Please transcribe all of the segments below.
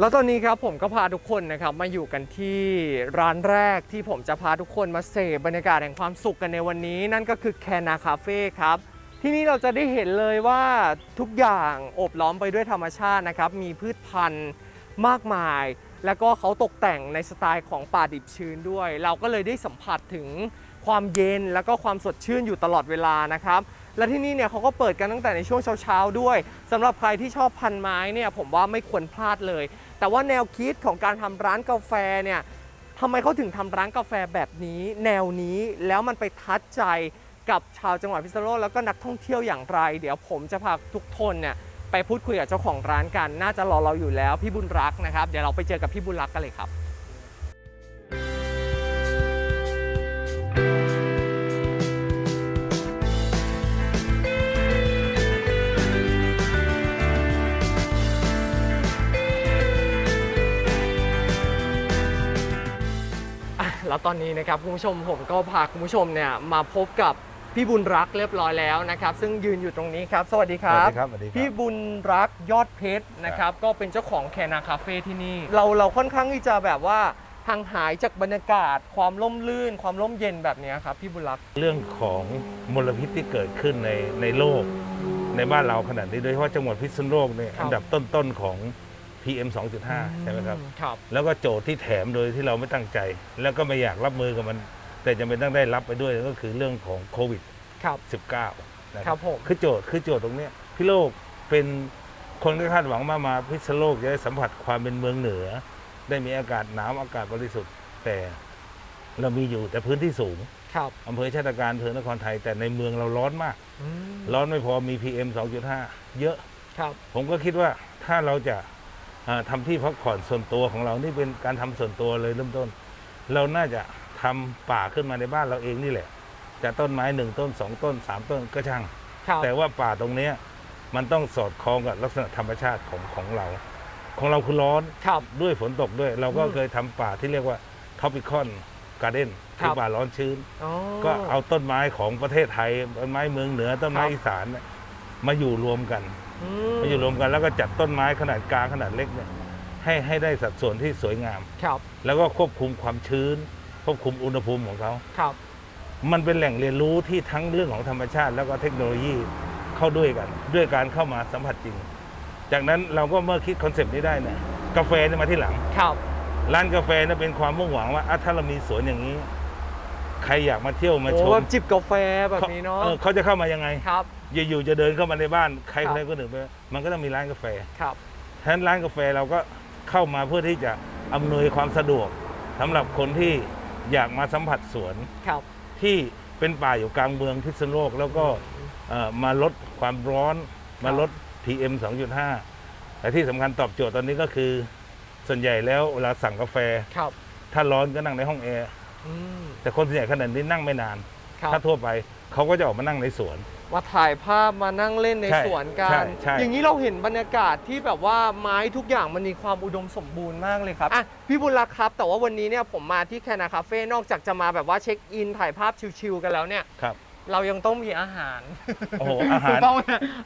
แล้วตอนนี้ครับผมก็พาทุกคนนะครับมาอยู่กันที่ร้านแรกที่ผมจะพาทุกคนมาเสพบรรยากาศแห่งความสุขกันในวันนี้ นั่นก็คือแคนาคาเฟ่ครับที่นี่เราจะได้เห็นเลยว่าทุกอย่างโอบล้อมไปด้วยธรรมชาตินะครับมีพืชพันธุ์มากมาย แล้วก็เขาตกแต่งในสไตล์ของป่าดิบชื้นด้วย เราก็เลยได้สัมผัสถึงความเย็นแล้วก็ความสดชื่นอยู่ตลอดเวลานะครับและที่นี่เนี่ยเขาก็เปิดกันตั้งแต่ในช่วงเช้าๆด้วยสำหรับใครที่ชอบพันไม้เนี่ยผมว่าไม่ควรพลาดเลย แต่ว่าแนวคิดของการทำร้านกาแฟเนี่ยทำไมเขาถึงทำร้านกาแฟแบบนี้ แนวนี้แล้วมันไปทัดใจกับชาวจังหวัดพิษณุโลกแล้วก็นักท่องเที่ยวอย่างไร เดี๋ยวผมจะพาทุกคนเนี่ยไปพูดคุยกับเจ้าของร้านกัน น่าจะรอเราอยู่แล้วพี่บุญรักนะครับ เดี๋ยวเราไปเจอกับพี่บุญรักกันเลยครับ แล้วตอนนี้นะครับคุณผู้ชมผมก็พาคุณผู้ชมเนี่ยมาพบกับพี่บุญรักเรียบร้อยแล้วนะครับ ซึ่งยืนอยู่ตรงนี้ครับ สวัสดีครับ สวัสดีครับสวัสดีครับ พี่บุญรักยอดเพชรนะครับ ก็เป็นเจ้าของแคนาคาเฟ่ที่นี่ เราเราค่อนข้างที่จะแบบว่าห่างหายจากบรรยากาศ ความร่มรื่น ความร่มเย็นแบบนี้ครับพี่บุญรัก เรื่องของมลพิษที่เกิดขึ้นในในโลก ในบ้านเราขนาดนี้โดยเฉพาะจังหวัดพิษณุโลกเนี่ยครับ อันดับต้นๆของ PM 2.5 ใช่ไหมครับ ครับแล้วก็โจทย์ที่แถมโดยที่เราไม่ตั้งใจ แล้วก็ไม่อยากรับมือกับมัน แต่จำเป็นต้องได้รับไปด้วยก็คือเรื่องของโควิด ครับ 19 นะคครัรับบผม คือโจทย์คือโจทย์ตรงเนี้ยพี่โลกเป็นคนก็คาดหวังมามาพิษณุโลกจะได้สัมผัสความเป็นเมืองเหนือ ได้มีอากาศหนาวอากาศบริสุทธิ์ แต่เรามีอยู่แต่พื้นที่สูงครับอำเภอชาติการอำเภอนครไทยแต่ในเมืองเราร้อนมาก อืมร้อนไม่พอมี PM 2.5 เยอะ ครับ ผมก็คิดว่าถ้าเราจะ อ่าทำที่พักผ่อนส่วนตัวของเรานี่เป็นการทำส่วนตัวเลยเริ่มต้น เราน่าจะทำป่าขึ้นมาในบ้านเราเองนี่แหละ จะต้นไม้หนึ่งต้นสองต้นสามต้นก็ช่างครับแต่ว่าป่าตรงเนี้ยมันต้องสอดคล้องกับลักษณะธรรมชาติของของเรา ของเราคือร้อนครับด้วยฝนตกด้วย เราก็อืมเคยทำป่าที่เรียกว่า tropical garden ครัคือบป่าร้อนชื้นอ๋อก็เอาต้นไม้ของประเทศไทยต้นไม้เมืองเหนือต้นไม้ครับอีสานเนี่ย มาอยู่รวมกันอืมาอยู่รวมกันแล้วก็จัดต้นไม้ขนาดกลางขนาดเล็กเนี่ยให้ให้ได้สัดส่วนที่สวยงาม ครับแล้วก็ควบคุมความชื้น ควบคุมอุณหภูมิของเขา ครับ มันเป็นแหล่งเรียนรู้ที่ทั้งเรื่องของธรรมชาติ แล้วก็เทคโนโลยีเข้าด้วยกัน ด้วยการเข้ามาสัมผัสจริง จากนั้นเราก็เมื่อคิดคอนเซปต์นี้ได้เนี่ยกาแฟเนี่ยมาที่หลัง ครับ ร้านกาแฟเนี่ยเป็นความมุ่งหวังว่าอะถ้าเรามีสวนอย่างนี้ ใครอยากมาเที่ยวมาโอ้ชมแบบจิบกาแฟแบบนี้เนาะเออเขาจะเข้ามายังไงครับ อยู่ๆจะเดินเข้ามาในบ้านใครครับ ใครก็หนึ่งไปมันก็ต้องมีร้านกาแฟครับ ฉะนั้นร้านกาแฟเราก็เข้ามาเพื่อที่จะอำนวยความสะดวกสำหรับคนที่อยากมาสัมผัสสวน ครับ ที่เป็นป่าอยู่กลางเมืองพิษณุโลก แล้วก็เอ่อมาลดความร้อน มาลด PM 2.5 แต่ที่สำคัญตอบโจทย์ตอนนี้ก็คือ ส่วนใหญ่แล้วเวลาสั่งกาแฟ ครับ ถ้าร้อนก็นั่งในห้องแอร์ อืม แต่คนส่วนใหญ่ขนาดนี้นั่งไม่นาน ครับ ถ้าทั่วไปเขาก็จะออกมานั่งในสวน มาถ่ายภาพมานั่งเล่นในใช่สวนกัใช่น ใช่ อย่างนี้เราเห็นบรรยากาศที่แบบว่าไม้ทุกอย่างมันมีความอุดมสมบูรณ์มากเลยครับอะพี่บุญรักครับ แต่ว่าวันนี้เนี่ยผมมาที่แคนาคาเฟ่นอกจากจะมาแบบว่าเช็คอินถ่ายภาพชิลๆกันแล้วเนี่ย ครับ เรายังต้องมีอาหารโอ้โหอาหารถูกต้องไหม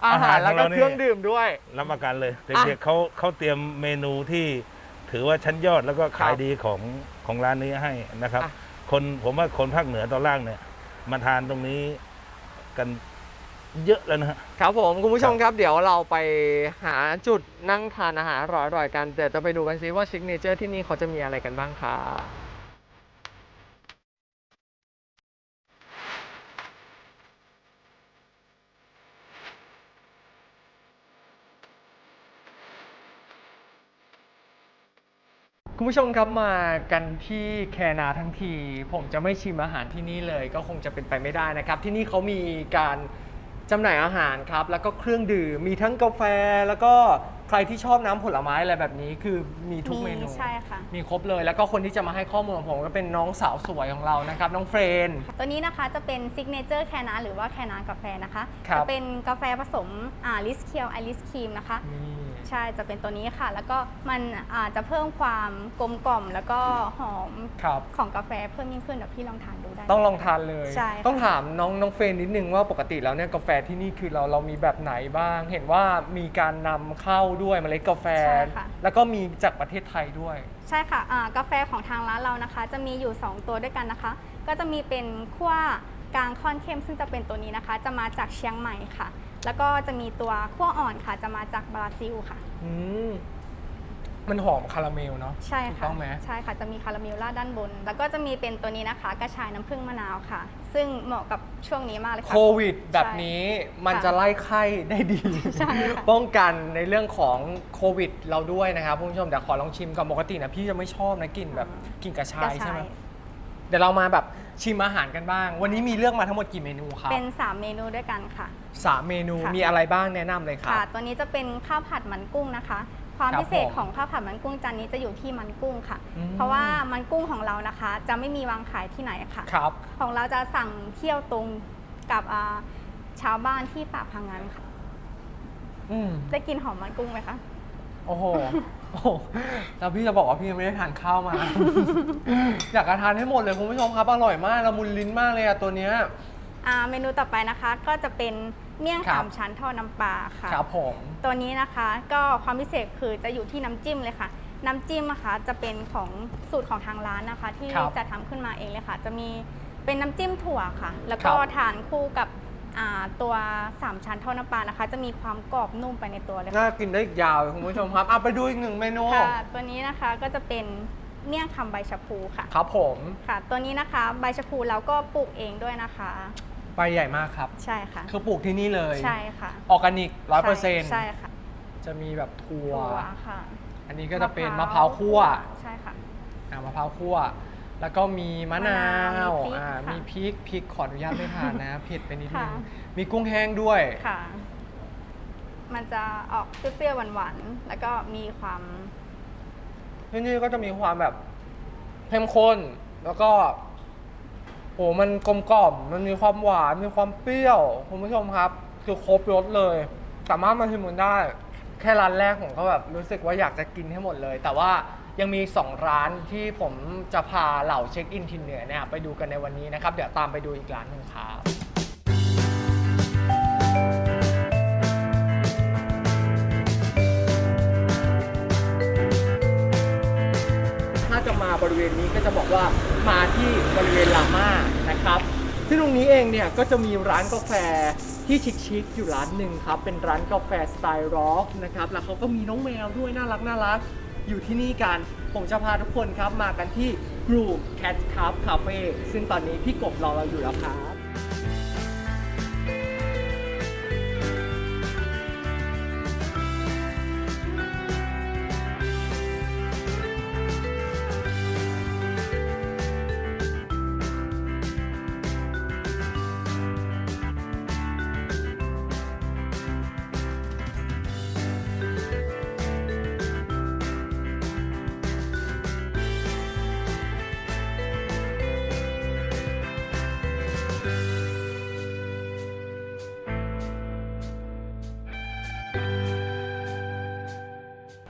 อาหารอาหารแล้วก็ของเรานี่ เครื่องดื่มด้วย รับประกันเลยอะเด็กๆเขาเขาเตรียมเมนูที่ถือว่าชั้นยอดแล้วก็ขายครับดีของของร้านนี้ให้นะครับ อะ คนผมว่าคนภาคเหนือตอนล่างเนี่ย มาทานตรงนี้กันเยอะแล้วนะฮะ ครับผมคุณผู้ชมครับเดี๋ยวเราไปหาจุดนั่งทานอาหารอร่อยๆกันเดี๋ยวจะไปดูกันซิว่าซิกเนเจอร์ที่นี่เขาจะมีอะไรกันบ้างค่ะ คุณผู้ชมครับมากันที่แคนาทั้งที ผมจะไม่ชิมอาหารที่นี่เลย ก็คงจะเป็นไปไม่ได้นะครับ ที่นี่เขามีการจำหน่ายอาหารครับ แล้วก็เครื่องดื่มมีทั้งกาแฟแล้วก็ใครที่ชอบน้ำผลไม้อะไรแบบนี้คือมีทุกเมนูใช่ค่ะ มีครบเลย แล้วก็คนที่จะมาให้ข้อมูลของผมก็เป็นน้องสาวสวยของเรานะครับ น้องเฟรน ตัวนี้นะคะจะเป็นซิกเนเจอร์แคนาหรือว่าแคนากาแฟนะคะ ครับจะเป็นกาแฟผสมลิสเคียวไอริสครีมนะคะ นี่ ใช่จะเป็นตัวนี้ค่ะ แล้วก็มันอ่าจะเพิ่มความกลมกล่อม แล้วก็หอมครับ ของกาแฟเพิ่มยิ่งขึ้นเดี๋ยวพี่ลองทานดูได้ ต้องลองทานเลย ใช่ค่ะ ต้องถามน้องน้องเฟรนนิดนึงว่าปกติแล้วเนี่ยกาแฟที่นี่คือเราเรามีแบบไหนบ้าง เห็นว่ามีการนำเข้าด้วยเมล็ดกาแฟ ใช่ค่ะ แล้วก็มีจากประเทศไทยด้วย ใช่ค่ะอ่ากาแฟของทางร้านเรานะคะ จะมีอยู่ 2 ตัวด้วยกันนะคะ ก็จะมีเป็นขั้วกลางค่อนเข้มซึ่งจะเป็นตัวนี้นะคะ จะมาจากเชียงใหม่ค่ะ แล้วก็จะมีตัวขั้วอ่อนค่ะ จะมาจากบราซิลค่ะ อืมมันหอมคาราเมลเนาะใช่ถูกค่ะต้องไหมใช่ค่ะจะมีคาราเมลราดด้านบน แล้วก็จะมีเป็นตัวนี้นะคะ กระชายน้ำผึ้งมะนาวค่ะ ซึ่งเหมาะกับช่วงนี้มากเลยค่ะ โควิดแบบนี้มันค่ะจะไล่ไข้ได้ดี ใช่ค่ะป้องกันในเรื่องของโควิดเราด้วยนะครับคุณผู้ชมเดี๋ยวขอลองชิมก่อนปกตินะพี่จะไม่ชอบนะกลิ่นแบบกลิ่นกระชายใช่ไหมเดี๋ยวเรามาแบบ ชิมอาหารกันบ้าง วันนี้มีเลือกมาทั้งหมดกี่เมนูครับเป็น3เมนูด้วยกันค่ะ สามเมนูค่ะ มีอะไรบ้างแนะนำเลยครัค่ะบตัวนี้จะเป็นข้าวผัดมันกุ้งนะคะ ความครับพิเศษผมของข้าวผัดมันกุ้งจานนี้จะอยู่ที่มันกุ้งค่ะ อืม เพราะว่ามันกุ้งของเรานะคะ จะไม่มีวางขายที่ไหนค่ะ ครับ ของเราจะสั่งเที่ยวตรงกับอ่าชาวบ้านที่ปากพังงานค่ะ อืมได้กินหอมมันกุ้งไหมคะ โอ้โห โอ้โหแล้วพี่จะบอกว่าพี่ยังไม่ได้ทานข้าวมา อยากจะทานให้หมดเลยคุณผู้ชมครับ อร่อยมากละมุนลิ้นมากเลยอะตัวเนี้ย อ่าเมนูต่อไปนะคะก็จะเป็นเมี่ยงครับ สามชั้นทอดน้ำปลาค่ะ ครับผม ตัวนี้นะคะก็ความพิเศษคือจะอยู่ที่น้ำจิ้มเลยค่ะ น้ำจิ้มนะคะจะเป็นของสูตรของทางร้านนะคะ ที่ครับจะทำขึ้นมาเองเลยค่ะ จะมีเป็นน้ำจิ้มถั่วค่ะ แล้วครัก็บทานคู่กับอ่า ตัวสามชั้นทอดน้ำปลานะคะ จะมีความกรอบนุ่มไปในตัวเลยค่ะน่ากินได้อีกยาวเลยคุณผู้ชมครับเอาไปดูอีกหนึ่งเมนู ค่ะตัวนี้นะคะก็จะเป็นเมี่ยงคำใบชะพูค่ะครับผมค่ะ ตัวนี้นะคะใบชะพูเราก็ปลูกเองด้วยนะคะ ใบใหญ่มากครับ ใช่ค่ะ คือปลูกที่นี่เลยใช่ค่ะออร์แกนิกร้อยเปอร์เซ็นต์ใช่ค่ะจะมีแบบถั่ว ถั่วค่ะอันนี้ก็จะเป็นมะพร้าวคั่วใช่ค่ะ อ่ามะพร้าวคั่ว แล้วก็มีมะนามะนาววมีพริกอ่าค่ะมีพริกพริกขออนุญาตไม่ทานนะ เผ็ดไปนิดนึงค่ะ มีกุ้งแห้งด้วย ค่ะ มันจะออกเปรี้ยวๆหวานๆ แล้วก็มีความที่นี่ก็จะมีความแบบเข้มข้น แล้วก็โอ้มันกลมกล่อม มันมีความหวาน มีความเปรี้ยว คุณผู้ชมครับ คือครบรสเลย สามารถมาชิมกันได้ แค่ร้านแรกผมก็แบบรู้สึกว่าอยากจะกินให้หมดเลย แต่ว่า ยังมี 2 ร้านที่ผมจะพาเหล่าเช็คอินทินเหนือเนี่ยไปดูกันในวันนี้นะครับ เดี๋ยวตามไปดูอีกร้านหนึ่งครับถ้าจะมาบริเวณนี้ก็จะบอกว่ามาที่บริเวณลาม่านะครับซึ่งตรงนี้เองเนี่ยก็จะมีร้านกาแฟที่ชิคๆอยู่ร้านหนึ่งครับ เป็นร้านกาแฟสไตล์ร็อกนะครับ แล้วเขาก็มีน้องแมวด้วยน่ารักน่ารัก อยู่ที่นี่กัน ผมจะพาทุกคนครับมากันที่ Group Cat Cup Cafe ซึ่งตอนนี้พี่กบรอเราอยู่แล้วครับ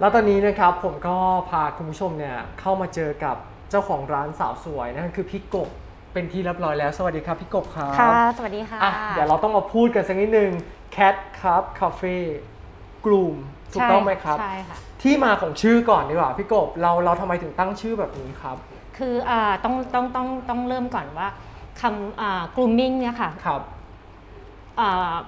แล้วตอนนี้นะครับผมก็พาคุณผู้ชมเนี่ยเข้ามาเจอกับเจ้าของร้านสาวสวยนั่นคือพี่กบเป็นที่เรียบร้อยแล้วสวัสดีครับพี่กบครับค่ะ สวัสดีค่ะ อะเดี๋ยวเราต้องมาพูดกันสักนิดนึง Cat Cup Cafe กลุ่มถูกต้องไหมครับ ใช่ค่ะ ที่มาของชื่อก่อนดีกว่าพี่กบเราเราทำไมถึงตั้งชื่อแบบนี้ครับ คืออ่าต้องต้องต้องต้องเริ่มก่อนว่าคำอ่า grooming เนี่ยค่ะ ครับอ่า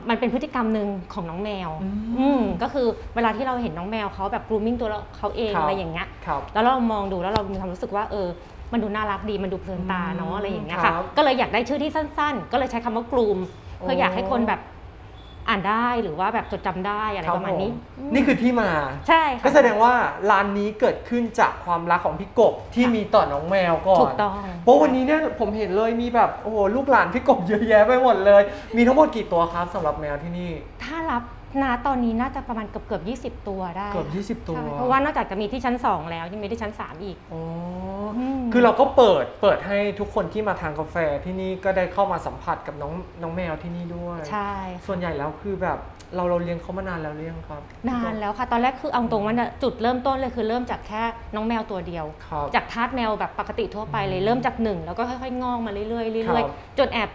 มันเป็นพฤติกรรมหนึ่งของน้องแมวอืมอืมก็คือเวลาที่เราเห็นน้องแมวเขาแบบ grooming ตัวเขาเองครับอะไรอย่างเงี้ยครับแล้วเรามองดูแล้วเรามีความรู้สึกว่าเออ มันดูน่ารักดีมันดูเพลินตาเนาะอะไรอย่างเงี้ยค่ะครับก็เลยอยากได้ชื่อที่สั้น ๆ ก็เลยใช้คำว่ากลุ่มเพื่ออยากให้คนแบบ อ่านได้หรือว่าแบบจดจำได้อะไรประมาณนี้คบผอืมนี่คือที่มา ใช่ค่ะ ก็แสดงว่าร้านนี้เกิดขึ้นจากความรักของพี่กบที่มีต่อน้องแมวก่อนถูกต้อง เพราะวันนี้เนี่ยผมเห็นเลยมีแบบโอ้โหลูกหลานพี่กบเยอะแยะไปหมดเลย มีทั้งหมดกี่ตัวครับสำหรับแมวที่นี่ ถ้ารับ นาตอนนี้น่าจะประมาณเกือบเกือบยีตัวได้เกือบ 20 ตัว ใช่เพราะว่านอกจากจะมีที่ชั้น 2 แล้วยังมีที่ชั้น 3 อีก อ๋ออม คือเราก็เปิดเปิดให้ทุกคนที่มาทานกาแฟที่นี่ก็ได้เข้ามาสัมผัสกับน้องน้องแมวที่นี่ด้วย ใช่ ส่วนใหญ่แล้วคือแบบเราเราเลี้ยงเขามานานแล้วเลี้ยงครับนานแล้วค่ะ ตอนแรกคือเอาตรงว่าน่ะจุดเริ่มต้นเลยคือเริ่มจากแค่น้องแมวตัวเดียว ครับ จากทาสแมวแบบปกติทั่วไปเลยเริ่มจากหนึ่งแล้วก็ค่อยๆงอกมาเรื่อยๆเรื่อยครับๆจนแอบ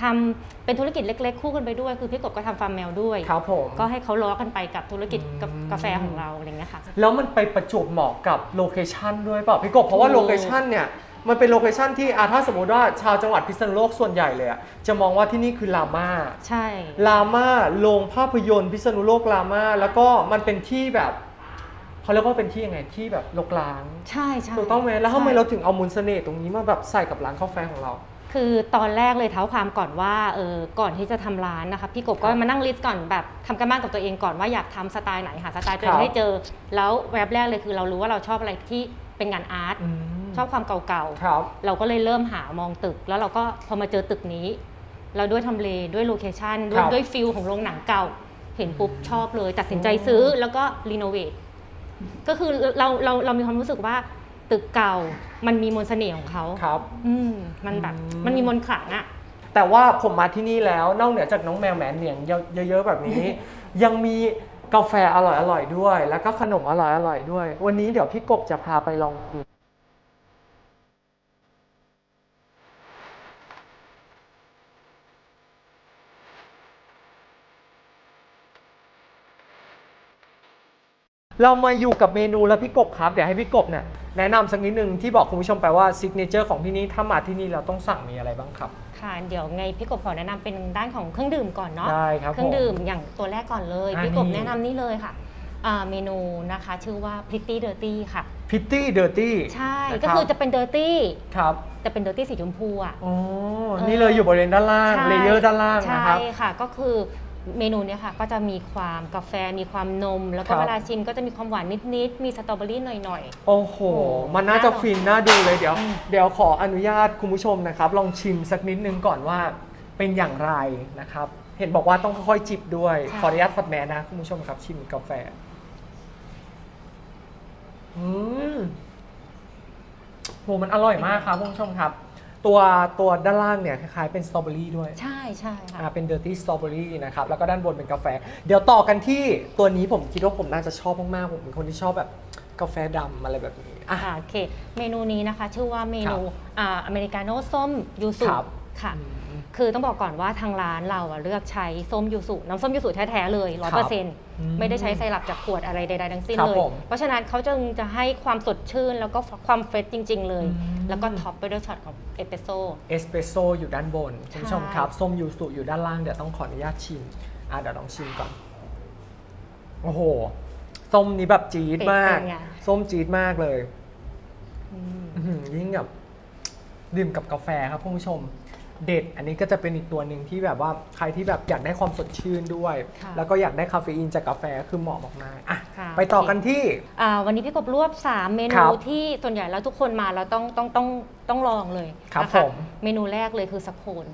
ทำเป็นธุรกิจเล็ก ๆ คู่กันไปด้วย คือพี่กบก็ทำฟาร์มแมวด้วย ครับผม ก็ให้เขาล้อกันไปกับธุรกิจกับอืม กาแฟของเราอะไรเงี้ยค่ะ แล้วมันไปประจวบเหมาะกับโลเคชันด้วยเปล่าพี่กบเพราะว่าถูก โลเคชันเนี่ยมันเป็นโลเคชันที่อะถ้าสมมติว่าชาวจังหวัดพิษณุโลกส่วนใหญ่เลยอะจะมองว่าที่นี่คือลาม่า ใช่ ลาม่าโรงภาพยนตร์พิษณุโลกลาม่าแล้วก็มันเป็นที่แบบเขาเรียกว่าเป็นที่ยังไงที่แบบลกล้างใช่ใช่ถูกต้องไหมแล้วทำไมใช่ เราถึงเอามูลเสน่ห์ตรงนี้มาแบบใส่กับร้านกาแฟของเรา คือตอนแรกเลยเท้าความก่อนว่าเออก่อนที่จะทำร้านนะคะพี่กบก็ครับมานั่งลิสต์ก่อนแบบทำกันบ้านกับตัวเองก่อนว่าอยากทำสไตล์ไหนหาสไตล์ตัวเอครังบให้เจอ แล้วแวบแรกเลยคือเรารู้ว่าเราชอบอะไรที่เป็นงานอาร์ตมชอบความเก่าครับๆเราก็เลยเริ่มหามองตึก แล้วเราก็พอมาเจอตึกนี้เราด้วยทำเลด้วยโลเคชันด้วยครับด้วยฟิลของโรงหนังเก่า เห็นปุ๊บชอบเลย ตัดสินใจซื้อแล้วก็รีโนเวทก็คือเราเราเรามีความรู้สึกว่า ตึกเก่า มันมีมนต์เสน่ห์ของเขาครับ อืมมันแบบอืมมันมีมนต์ขลังอะ แต่ว่าผมมาที่นี่แล้วนอกเหนือจากน้องแมวแหมนเหนียงเยอะๆแบบนี้ ยังมีกาแฟอร่อยๆด้วย แล้วก็ขนมอร่อยๆด้วย วันนี้เดี๋ยวพี่กบจะพาไปลองกิน เรามาอยู่กับเมนูแล้วพี่กบครับ เดี๋ยวให้พี่กบเนี่ยแนะนำสักนิดนึงที่บอกคุณผู้ชมไปว่าซิกเนเจอร์ของที่นี่ถ้ามาที่นี่เราต้องสั่งมีอะไรบ้างครับ ค่ะ เดี๋ยวไงพี่กบขอแนะนำเป็นด้านของเครื่องดื่มก่อนเนาะได้ครับเครื่องผมดื่มอย่างตัวแรกก่อนเลยอ่าพี่กบนี่แนะนำนี่เลยค่ะอ่าเมนูนะคะชื่อว่า Pretty Dirty ค่ะพิตตี้เดอร์ตี้ใช่ก็คือจะเป็น Dirty ครับแต่เป็น Dirty สีชมพูอะอ๋อเออนี่เลยอยู่บริเวณด้านล่างใช่เลเยอร์ด้านล่างนะครับใช่ค่ะก็คือ เมนูเนี้ยค่ะก็จะมีความกาแฟมีความนม แล้วก็ครับ เวลาชิมก็จะมีความหวานนิดๆมีสตรอเบอรี่หน่อย โอ้โหโอ้มันน่าจะน่าลองฟินน่าดูเลยเดี๋ยวอืมเดี๋ยวขออนุญาตคุณผู้ชมนะครับ ลองชิมสักนิดนึงก่อนว่าเป็นอย่างไรนะครับ เห็นบอกว่าต้องค่อยๆจิบด้วยขออนุญาตถอดแมสนะคุณผู้ชมครับ ชิมกาแฟ อืมโหมันอร่อยมากครับคุณผู้ชมครับ ตัวตัวด้านล่างเนี่ยคล้ายๆเป็นสตรอเบอรี่ด้วยๆใช่ใช่ค่ะ อ่าเป็น dirty strawberry นะครับแล้วก็ด้านบนเป็นกาแฟ เดี๋ยวต่อกันที่ตัวนี้ผมคิดว่าผมน่าจะชอบมากๆผมเป็นคนที่ชอบแบบกาแฟดำอะไรแบบนี้อะค่ะโอเค เมนูนี้นะคะ ชื่อว่าเมนูครับอ่าอเมริกาโน่ส้มยูสุครับ ค่ะอืมคือต้องบอกก่อนว่าทางร้านเราอะเลือกใช้ส้มยูสุน้ำส้มยูสุแท้ๆเลยร้อยครัเปอบร์เซ็นต์อืมไม่ได้ใช้ไซรัปจากขวดอะไรใดๆทั้งสิ้นครับเลย ผมเพราะฉะนั้นเขาจึงจะให้ความสดชื่นแล้วก็ความเฟรชจริง ๆ เลย อืม แล้วก็ท็อปไปด้วยช็อตของเอสเปรสโซ่ เอสเปรสโซ่อยู่ด้านบนคุณผู้ชมใช่ครับ ส้มยูสุอยู่ด้านล่าง เดี๋ยวต้องขออนุญาตชิม อะเดี๋ยวลองชิมก่อน โอ้โห ส้มนี้แบบจี๊ดมาก เป็นไง ส้มจี๊ดมากเลย อืม อื้อหือยิ่งแบบดื่มกับกาแฟครับคุณผู้ชม เด็ด อันนี้ก็จะเป็นอีกตัวหนึ่งที่แบบว่าใครที่แบบอยากได้ความสดชื่นด้วย ค่ะแล้วก็อยากได้คาเฟอีนจากกาแฟคือเหมาะมากๆอะค่ะ ไปต่อกันที่ อ่าวันนี้พี่กบรวบ 3 เมครันูบที่ส่วนใหญ่แล้วทุกคนมาเราต้องต้องต้องต้องลองเลยครับนะะผม เมนูแรกเลยคือสโคน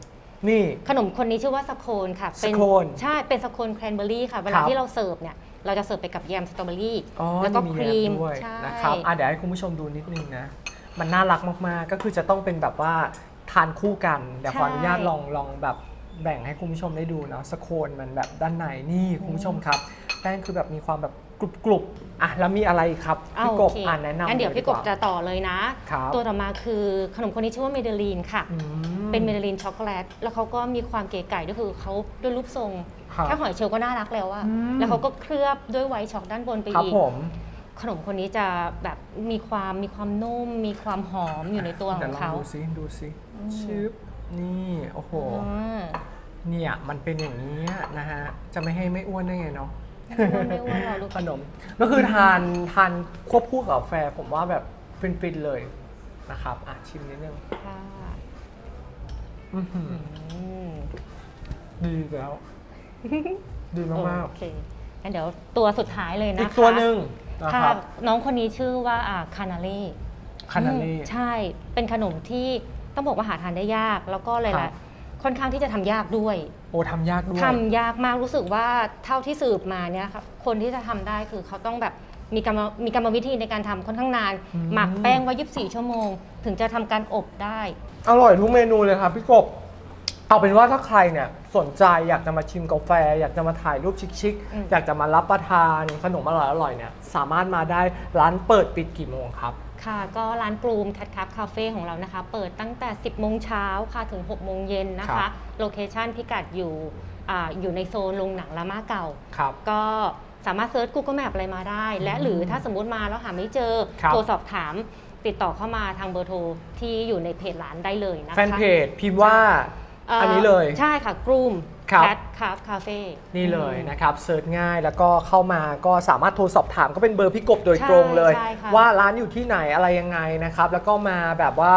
นี่ ขนมคนนี้ชื่อว่าสโคนค่ะเป็สโคนใช่เป็นสโคนแครนเบอรี่ค่ะเวครัลาบ ที่เราเสิร์ฟเนี่ยเราจะเสิร์ฟไปกับแยมสตรอเบอรี่อ๋อแล้วก็นี่คมีรีมแยมด้วยใช่ นะครับอะเดี๋ยวให้คุณผู้ชมดูนิดนึงนะ มันน่ารักมากๆ ก็คือจะต้องเป็นแบบว่า ทานคู่กันเดี๋ยวขออนุญาตลองลองแบบแบ่งให้คุณผู้ชมได้ดูเนาะสโคนมันแบบด้านในนี่คุณผู้ชมครับแป้งคือแบบมีความแบบกรุบๆอะแล้วมีอะไรอีกครับอ้าพี่วกโอบเคอ่านแนะนำงั้นเดี๋ยวลพี่กบาจะต่อเลยนะครับตัวต่อมาคือขนมคนนี้ชื่อว่าเมเดลีนค่ะอืมเป็นเมเดลีนช็อกโกแลตแล้วเขาก็มีความเก๋ไก่ก็คือเขาด้วยรูปทรงครับแค่หอยเชลล์ก็น่ารักแล้วอะอืมแล้วเขาก็เคลือบด้วยไวท์ช็อกด้านบนไปครับอีกผม ขนมคนนี้จะแบบมีความมีความนุ่ม มีความหอมอยู่ในตัวขเดี๋ยอวงลองเขาดูซิดูซิอืมชึบนี่โอ้โห อ่าเนี่ยมันเป็นอย่างนี้นะฮะ จะไม่ให้ไม่อ้วนได้ไงเนาะ ไม่อ้วนไม่อ้วนหรอกลูกขนมก็คือทานทานควบคู่กับกาแฟผมว่าแบบฟินๆเลยนะครับ อะชิมนิดนึงค่ะอื้อหืออืมดีแล้ว ดีมากโอเค งั้นเดี๋ยวตัวสุดท้ายเลยๆนะคะอีกตัวหนึ่งนะค่ะครับน้องคนนี้ชื่อว่าอ่าคานาเล่คานาเล่ ใช่เป็นขนมที่ต้องบอกว่าหาทานได้ยาก แล้วก็หครัลายบ ๆค่อนข้างที่จะทำยากด้วยโอ้ทำยากด้วย ทำยากมากรู้สึกว่าเท่าที่สืบมาเนี่ยครับคนที่จะทำได้คือเขาต้องแบบมีกรรมมีกรรมวิธีในการทำค่อนข้างนาน อืม หมักแป้งไว้ 24 ชั่วโมง ถึงจะทำการอบได้ อร่อยทุกเมนูเลยครับพี่กบ เอาเป็นว่าถ้าใครเนี่ยสนใจอยากจะมาชิมกาแฟ อยากจะมาถ่ายรูปชิคอืม ๆ อยากจะมารับประทานขนมอร่อยๆเนี่ยสามารถมาได้ร้านเปิดปิดกี่โมงครับ ค่ะ ก็ร้านกรูมแคทคับคาเฟ่ของเรานะคะ เปิดตั้งแต่ 10 โมงเช้าค่ะถึง 6 โมงเย็นนะครัคะ บ โลเคชันพิกัดอยู่อาอยู่ในโซนโรงหนังลาม่าเก่า ครับ ก็สามารถเซิร์ช Google Map อะไรมาได้ และหรือถ้าสมมติมาแล้วหาไม่เจอ ครับ โทรสอบถามติดต่อเข้ามาทางเบอร์โทรที่อยู่ในเพจร้านได้เลยนะคะ แฟนเพจพิมพ์ว่าเอ่ออันนี้เลย ใช่ค่ะกรูม ครับ แคทคาคาเฟ่นี่เลยนะครับเซิร์ชง่ายแล้วก็เข้ามาก็สามารถโทรสอบถามก็เป็นเบอร์พี่กบโดยตรงเลยใช่ค่ะว่าร้านอยู่ที่ไหนอะไรยังไงนะครับ แล้วก็มาแบบว่า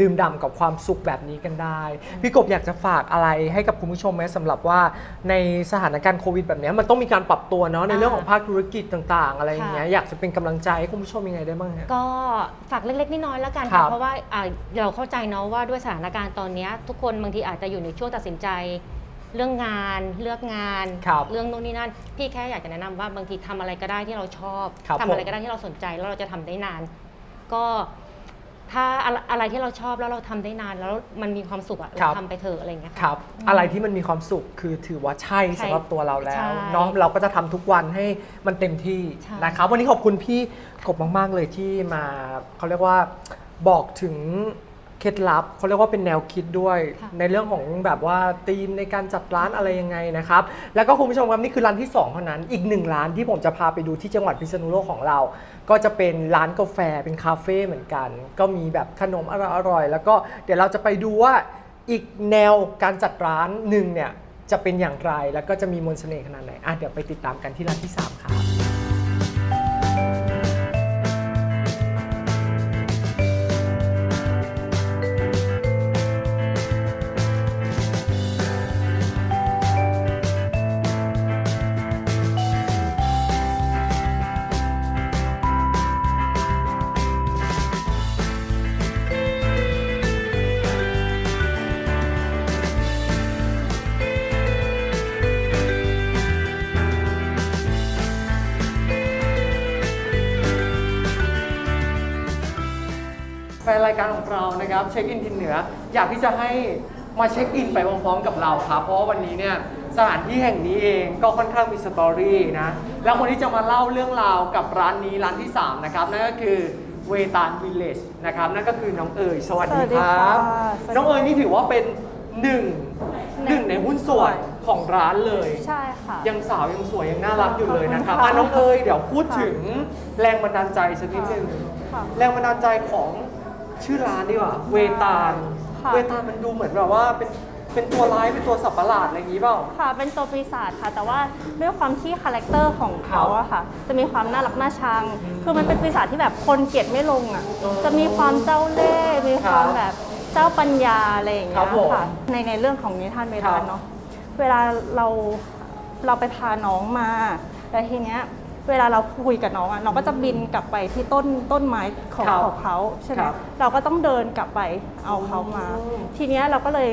ดื่มด่ำกับความสุขแบบนี้กันได้ พี่กบอยากจะฝากอะไรให้กับคุณผู้ชมไหมสำหรับว่าในสถานการณ์โควิดแบบเนี้ยมันต้องมีการปรับตัวเนาะในเรื่องของภาคธุรกิจต่างๆ อะไรอย่างเงี้ยอยากจะเป็นกำลังใจให้คุณผู้ชมยังไงได้บ้างฮะก็ฝากเล็กๆน้อยๆแล้วกันครัค่ะบเพราะว่าอ่าเราเข้าใจเนาะว่าด้วยสถานการณ์ตอนเนี้ยทุกคนบางทีอาจจะอยู่ในช่วงตัดสินใจ เรื่องงานเลือกงาน ครับเรื่องโน่นนี่นั่น พี่แค่อยากจะแนะนำว่าบางทีทำอะไรก็ได้ที่เราชอบครับทำอะไรผม ก็ได้ที่เราสนใจแล้วเราจะทำได้นาน ก็ถ้าอะไรอะไรที่เราชอบแล้วเราทำได้นานแล้วมันมีความสุขอะครัเราบทำไปเถอะอะไรอย่างเงี้ยะครับ อะไรที่มันมีความสุขคือถือว่าใช่ใช่สำหรับตัวเราแล้ใช่วเนาะเราก็จะทำทุกวันให้มันเต็มที่ใช่ นะครับ วันนี้ขอบคุณพี่กบมาก ๆ เลยที่มาเขาเรียกว่าบอกถึง เคล็ดลับเขาเรียกว่าเป็นแนวคิดด้วยในเรื่องของแบบว่าธีมในการจัดร้านอะไรยังไงนะครับ แล้วก็คุณผู้ชมครับนี่คือร้านที่สองเท่านั้น อีกหนึ่งร้านที่ผมจะพาไปดูที่จังหวัดพิษณุโลกของเรา ก็จะเป็นร้านกาแฟเป็นคาเฟ่เหมือนกัน ก็มีแบบขนมอร่อยๆแล้วก็เดี๋ยวเราจะไปดูว่าอีกแนวการจัดร้านหนึ่งเนี่ยจะเป็นอย่างไรแล้วก็จะมีมนต์เสน่ห์ขนาดไหนอะเดี๋ยวไปติดตามกันที่ร้านที่สามครับายการของเรานะครับเช็คอินทินเหนือ อยากที่จะให้มาเช็คอินไปพร้อมๆกับเราครับเพราะว่าวันนี้เนี่ยสถานที่แห่งนี้เองก็ค่อนข้างมีสตอรี่นะแล้วคนที่จะมาเล่าเรื่องราวกับร้านนี้ร้านที่ 3 นะครับ นั่นก็คือเวตาลวิลเลจนะครับ นั่นก็คือน้องเอ๋ยสวัสดีสวัสดีคค่ะรับ สวัสดีน้องเอ๋ยนี่ถือว่าเป็นหนึ่งหนึ่งในหุ้นส่วนของร้านเลย ใช่ค่ะ ยังสาวยังสวยยังน่ารักอยู่เลยนะครับขอบคุณค่ะอะน้องเอ๋ยเดี๋ยวพูดถึงแรงบันดาลใจสักนิดนึงค่ะ แรงบันดาลใจของ ชื่อร้านดีกว่า เวตาล ค่ะ เวตาลมันดูเหมือนแบบว่าเป็นเป็นตัวร้ายเป็นตัวสับประหลาดอะไรอย่างนี้เปล่า ค่ะ เป็นตัวปีศาจค่ะ แต่ว่าด้วยความที่คาแรคเตอร์ของเขาอะค่ะ จะมีความน่ารักน่าชัง คือมันเป็นปีศาจที่แบบคนเกลียดไม่ลงอะอ๋อจะมีความเจ้าเล่ห์ มีความครับแบบเจ้าปัญญาอะไรอย่างคเงี้รัยบผมค่ะ ในในเรื่องของนิทานเวครัลาบเนาะ เวลาเราเราไปพาน้องมา แล้วทีเนี้ย เวลาเราคุยกับน้องอะน้องก็จะบินกลับไปที่ต้นต้นไม้ของครับของเขาใช่ไหมครับเราก็ต้องเดินกลับไปเอาเขามา อืมทีเนี้ยเราก็เลย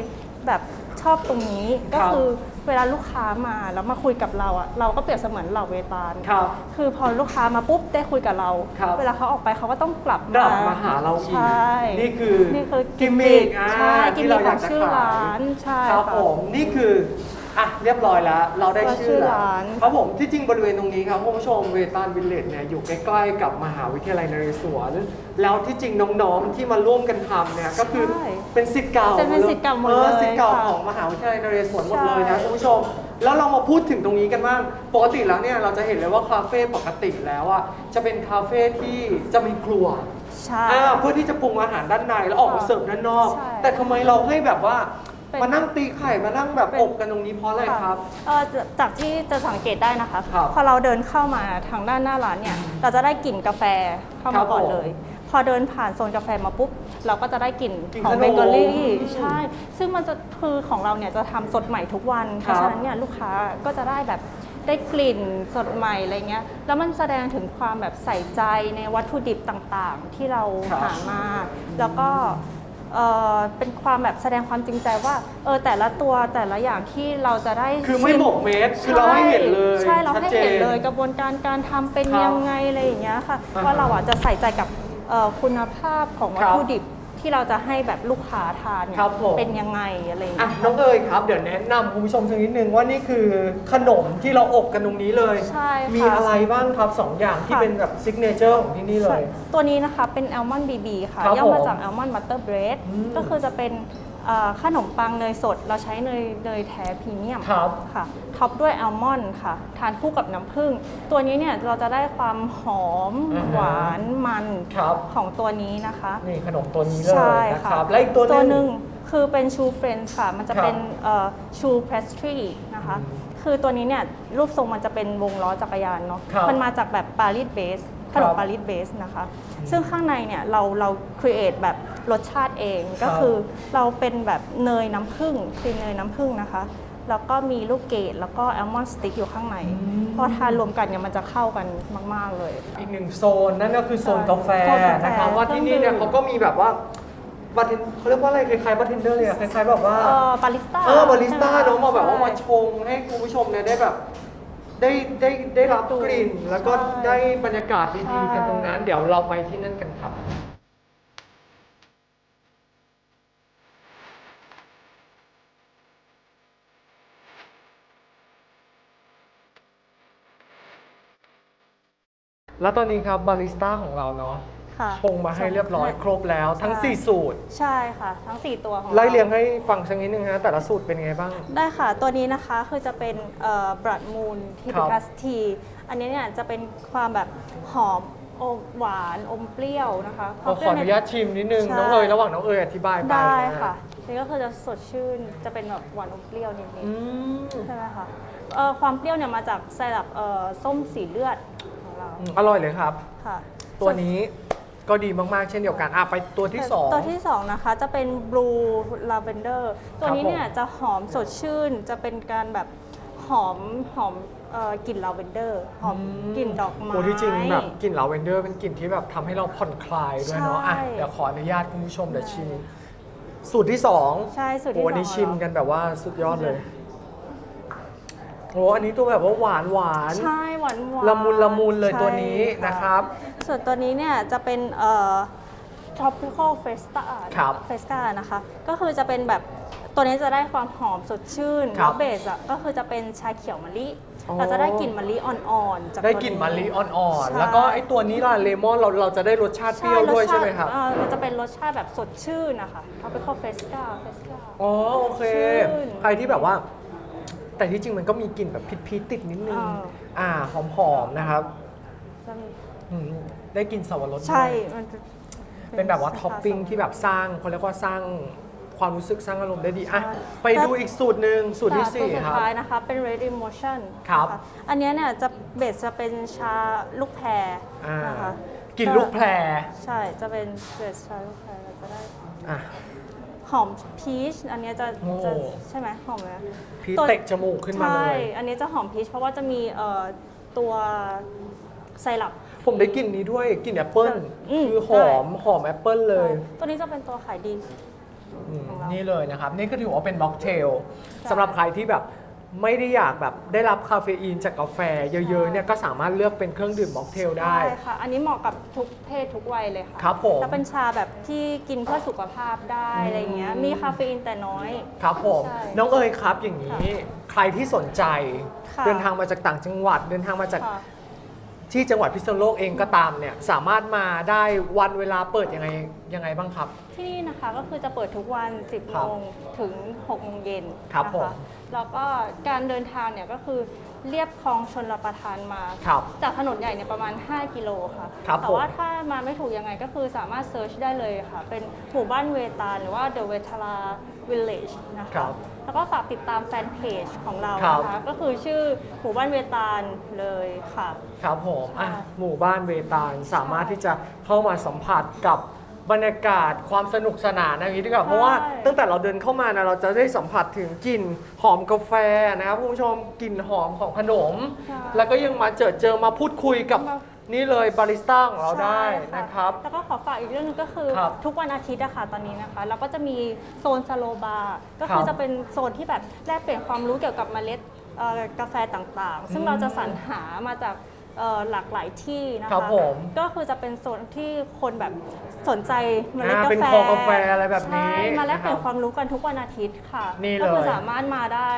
แบบชอบตรงนี้ก็ครับ คือเวลาลูกค้ามาแล้วมาคุยกับเราอะเราก็เปรียบเสมือนเหล่าเวตาล ครับ คือพอลูกค้ามาปุ๊บได้คุยกับเรา ครับเวลาเขาออกไปเขาก็ต้องกลับกลับมาหาเราอีกใช่นี่คือนี่คือกิมมิคอ่าใช่กิมที่มิเราคอขยาอกงจะชื่อขาย ร้านใช่ครับค่ะ ผมนี่คือ อะเรียบร้อยแล้ว เราได้ตัวชื่อแล้วชื่อร้านครับผมที่จริงบริเวณตรงนี้ครับคุณผู้ชมเวตาลวิลเลจเนี่ยอยู่ใกล้ๆกับมหาวิทยาลัยนเรศวรแล้วที่จริงน้องๆที่มาร่วมกันทำเนี่ยก็คือใช่เป็นสิทธิ์เก่าจะเป็นศิษย์เก่าหมดเลยออศิษย์เก่าค่ะของมหาวิทยาลัยนเรศวรหมดเลยนะใช่คุณผู้ชม แล้วเรามาพูดถึงตรงนี้กันบ้างปกติแล้วเนี่ยเราจะเห็นเลยว่าคาเฟ่ปกติแล้วอะจะเป็นคาเฟ่ที่จะมีครัว ใช่ อ่าเพื่อที่จะปรุงอาหารด้านในแล้วออกมาเสิร์ฟด้านนอก ใช่แต่ทำไมเราให้แบบว่า เป็นมานั่งตีไข่มานั่งแบบเป็นอบกันตรงนี้เพราะอะไรครับ เอ่อจากจากที่จะสังเกตได้นะคะ ครับพอเราเดินเข้ามาทางด้านหน้าร้านเนี่ย เราจะได้กลิ่นกาแฟเข้าครัมาบก่อนผมเลยพพอเดินผ่านโซนกาแฟมาปุ๊บ เราก็จะได้กลิ่นกลิ่นของขนมเบเกอรี่ใช่ ซึ่งมันจะคือของเราเนี่ยจะทำสดใหม่ทุกวัน เพครับราะฉะนั้นเนี่ยลูกค้าก็จะได้แบบได้กลิ่นสดใหม่อะไรเงี้ย แล้วมันแสดงถึงความแบบใส่ใจในวัตถุดิบต่างๆ ที่เราหามา แล้วก็ เอ่อเป็นความแบบแสดงความจริงใจว่าเออแต่ละตัวแต่ละอย่างที่เราจะได้คือไม่ชิหมกเม็ดคือเราให้เห็นเลยใช่เราให้เห็นเลยชัดจกระบวนการการทำเป็นครับยังไงอะไรอย่างเงี้ยค่ะอ่าฮะว่าเราอะจะใส่ใจกับเอ่อคุณภาพของวัตครับถุดิบ ที่เราจะให้แบบลูกค้าทานเนี่ยครับผม เป็นยังไงอะไรอย่างอะเงี้ย น้องเอ๋ยครับ เดี๋ยวแนะนำคุณผู้ชมสักนิดนึงว่านี่คือขนมที่เราอบกันตรงนี้เลย ใช่ค่ะมีอะไรบ้างครับสองอย่างที่ค่ะ เป็นแบบซิกเนเจอร์ของที่นี่เลใช่ย ตัวนี้นะคะเป็นแอลมอนด์บีบีค่ะครับย่อมาผมจากแอลมอนด์บัตเตอร์เบรดอืมก็คือจะเป็น เอ่อขนมปังเนยสดเราใช้เนยเนยแท้พรีเมียมครับ ค่ะท็อปด้วยแอลมอนด์ค่ะ ทานคู่กับน้ำผึ้งตัวนี้เนี่ยเราจะได้ความหอมอ่าฮะหวานมันครับ ของตัวนี้นะคะ นี่ขนมตัวนี้เลยใช่นะคค่ะรับ และอีกตัวหตัวหนึนึ่ง งคือเป็นชูเฟรนช์ค่ะ มันจะครับเป็นชูเพสทรีนะคะอืมคือตัวนี้เนี่ยรูปทรงมันจะเป็นวงล้อจักรยานเนาะ ครับมันมาจากแบบปารีสเบสขนครัมบปารีสเบสนะคะ ซึ่งข้างในเนี่ยเราเราครีเอทแบบ รสชาติเองก็ครับคือเราเป็นแบบเนยน้ำผึ้งครีมเนยน้ำผึ้งนะคะ แล้วก็มีลูกเกดแล้วก็แอลมอนด์สติ๊กอยู่ข้างในพอทานรวมกันเนี่ยมันจะเข้ากันมาก ๆ เลย อีกหนึ่งโซนนั่นก็คือโซนใช่กาแฟโซนกาแฟนะครับว่าที่นี่เนี่ยเครื่องดื่มเขาก็มีแบบว่าบาร์เทนเขาเรียกว่าอะไรคล้ายๆบาร์เทนเดอร์เลยอะคล้ายๆแบบว่าเอ่อบาริสต้าเออบาริสต้าใช่ไหเนาะมาแบบว่าใช่มาชงให้คุณผู้ชมเนี่ยได้แบบได้ได้ได้รับกลิ่น แล้วก็ใช่ได้บรรยากาศใช่ดีๆกันตรงนั้น เดี๋ยวเราไปที่นั่นกันครับ แล้วตอนนี้ครับบาริสต้าของเราเนาะค่ะชงมาให้เรียบร้อยใช่ครบแล้วทั้งใช่4สูตร ใช่ค่ะ ทั้ง 4 ตัวของราไล่เรียงให้ฟังสักนิดนึงฮะแต่ละสูตรเป็นไงบ้าง ได้ค่ะ ตัวนี้นะคะคือจะเป็นบรัดมูนทีครัปิบคัสที อันนี้เนี่ยจะเป็นความแบบหอมอมหวานอมเปรี้ยวนะคะคขวาอมขเปรี้อยวอในนุญาตชิมนิดนึงใช่น้องเอ๋ยระหว่างน้องเอ๋ยอธิบายไปได้นค่ะนี่ก็คือจะสดชื่นจะเป็นแบบหวานอมเปรี้ยวนิดอืมๆใช่ไหมคะเอ่อความเปรี้ยวเนี่ยมาจากไซรัปเอ่อส้มสีเลือดข องเราอืมอร่อยเลยครับ ค่ะตัวนี้ก็ดีมากๆ เช่นเดียวกันอะไปตัวที่สองตัวที่สองนะคะจะเป็น blue lavender ตัวนี้ผมเนี่ยจะหอมสดชื่น จะเป็นการแบบหอมหอมเอ่อกลิ่นลาเวนเดอร์ หอมกลิ่นดอกไม้ โอ้ที่จริงแบบกลิ่นลาเวนเดอร์เป็นกลิ่นที่แบบทำให้เราผ่อนคลายด้วยเนาะอะใช่ เดี๋ยวขออนุญาตคุณผู้ชมเดี๋ยวชิมสูตรที่สองใช่สูตรที่โอ้วันนี้สองชิมกันแบบว่าสุดยอดเลย โอ้อันนี้ตัวแบบว่าหวานหวานใช่หวานหวานละมุนละมุนเลยใช่ตัวนี้ะนะครับ ส่วนตัวนี้เนี่ยจะเป็นเอ่อ tropical festa ครับ festa นะคะ ก็คือจะเป็นแบบตัวนี้จะได้ความหอมสดชื่นครัแล้บวเบสอะก็คือจะเป็นชาเขียวมะลิอ๋อเราจะได้กลิ่นมะลิอ่อนๆจากได้ตัวกลิ่นมะลิอ่อนใช่ๆแล้วก็ไอ้ตัวนี้ล่ะเลมอนเราเราจะได้รสชาติเปรี้ยวด้วยรสชาติใช่ไหมครับเอ่อมันจะเป็นรสชาติแบบสดชื่นนะคะ tropical festa festa อ๋อโอเคชื่นใครที่แบบว่า แต่ที่จริงมันก็มีกลิ่นแบบพิษๆติดนิดนึงอ่าอ่าหอมๆนะครับจะมีอืมได้กลิ่นสับปะรดใช่ด้วยมันจะเป็นแบบว่าท็อปปิ้งชาที่แบบสร้างเขาเรียกว่าสร้างความรู้สึกสร้างอารมณ์ได้ดีอะใช่ไปดูอีกสูตรหนึ่งสูตรที่ค่ะสี่ตัวสุดครับ ท้ายนะคะ เป็น red emotion ครับนะะอันเนี้ยเนี่ยจะเบสจะเป็นชาลูกแพรอ่านะคะกลิ่นลูกแพร ใช่จะเป็นเบสชาลูกแพรเราจะได้ อะ หอมพีชอันเนี้ยจะโอ้ จะใช่ไหมหอมไหมพี่ตัวเตะจมูกขึ้นมาเลใช่ยอันนี้จะหอมพีชเพราะว่าจะมีเอ่อตัวไซรัป ผมได้กลิ่นนี้ด้วยกลิ่นแอปเปิ้ลอืมคือหอมหอมแอปเปิ้ลเลยตัวนี้จะเป็นตัวขายดี อืมของเรานี่เลยนะครับ นี่ก็ถือว่าเป็นม็อกเทลใช่ สำหรับใครที่แบบ ไม่ได้อยากแบบได้รับคาเฟอีนจากกาแฟเยอะๆเนี่ยก็สามารถเลือกเป็นเครื่องดื่มม็อกเทลได้ ใช่ค่ะ อันนี้เหมาะกับทุกเพศทุกวัยเลยค่ะครับผมแล้วเป็นชาแบบที่กินเพื่อสุขภาพได้อะไรอย่างเงี้ย มีคาเฟอีนแต่น้อย ครับผมใช่น้องเอ๋ยครับอย่างนี้ ใครที่สนใจ ค่ะเดินทางมาจากต่างจังหวัด เดินทางมาจากค่ะ ที่จังหวัดพิษณุโลกเองก็ตามเนี่ยสามารถมาได้วันเวลาเปิดยังไงยังไงบ้างครับทที่นี่นะคะก็คือจะเปิดทุกวัน 10ครัโมบงถึง 6 โมงเย็นครับนะผมคะแล้วก็การเดินทางเนี่ยก็คือเรียบคลองชนรับประทานมา ครับจากถนนใหญ่เนี่ยประมาณ 5 กิโลค่ะ ครับแต่ผมว่าถ้ามาไม่ถูกยังไงก็คือสามารถเซิร์ชได้เลยค่ะ เป็นหมู่บ้านเวตาลหรือว่า The Vetala Village นะครัคะบ แล้วก็ฝากติดตามแฟนเพจของเราครับ นะคะก็คือชื่อหมู่บ้านเวตาลเลยค่ะ ครับผมอะใช่หมู่บ้านเวตาลสามารถที่จะเข้ามาสัมผัสกับบรรยากาศความสนุกสนานอย่างนี้ดีกว่าเพราะว่าตั้งแต่เราเดินเข้ามานะเราจะได้สัมผัสถึงกลิ่นหอมกาแฟนะครับคุณผู้ชมกลิ่นหอมของขนม ใช่แล้วก็ยังมาเจอเจอมาพูดคุยกับมา นี่เลยบาริสต้าของเราได้ใช่นะครับ แล้วก็ขอฝากอีกเรื่องหนึงก็คือครับทุกวันอาทิตย์อะค่ะตอนนี้นะคะเราก็จะมีโซนสโลบาร์ก็ครัคือบจะเป็นโซนที่แบบแลกเปลี่ยนความรู้เกี่ยวกับเมล็ดเอ่อกาแฟต่างๆ ซึ่งอืมเราจะสรรหามาจากเอ่อหลากหลายที่นะครัคะบผม ก็คือจะเป็นโซนที่คนแบบสนใจเมล็ดาอ่ากเป็นแฟคอกาแฟอะไรแบบนี้ใช่มาแลกเปลี่ยนนะครับ ความรู้กันทุกวันอาทิตย์ค่ะนี่ก็คือเลยสามารถมาได้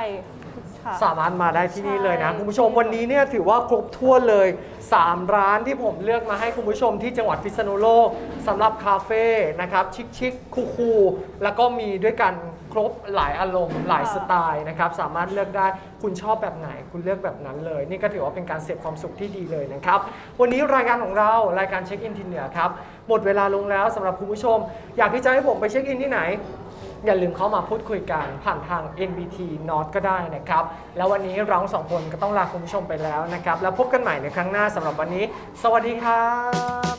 ค่ะ สามารถมาได้ที่นี่เลยนะ ใช่ คุณผู้ชมวันนี้เนี่ยถือว่าครบถ้วนเลย 3 ร้านที่ผมเลือกมาให้คุณผู้ชมที่จังหวัดพิษณุโลกสำหรับคาเฟ่นะครับ ชิคชิคคูคูลๆแล้วก็มีด้วยกันครบหลายอารมณ์หลายสไตล์นะครับ สามารถเลือกได้คุณชอบแบบไหน คุณเลือกแบบนั้นเลย นี่ก็ถือว่าเป็นการเสพความสุขที่ดีเลยนะครับ วันนี้รายการของเรารายการเช็คอินทินเหนือครับหมดเวลาลงแล้วสำหรับคุณผู้ชม อยากที่จะให้ผมไปเช็คอินที่ไหน อย่าลืมเข้ามาพูดคุยกันผ่านทาง NBT North ก็ได้นะครับ แล้ววันนี้เราสองคนก็ต้องลาคุณผู้ชมไปแล้วนะครับ แล้วพบกันใหม่ในครั้งหน้าสำหรับวันนี้ สวัสดีครับ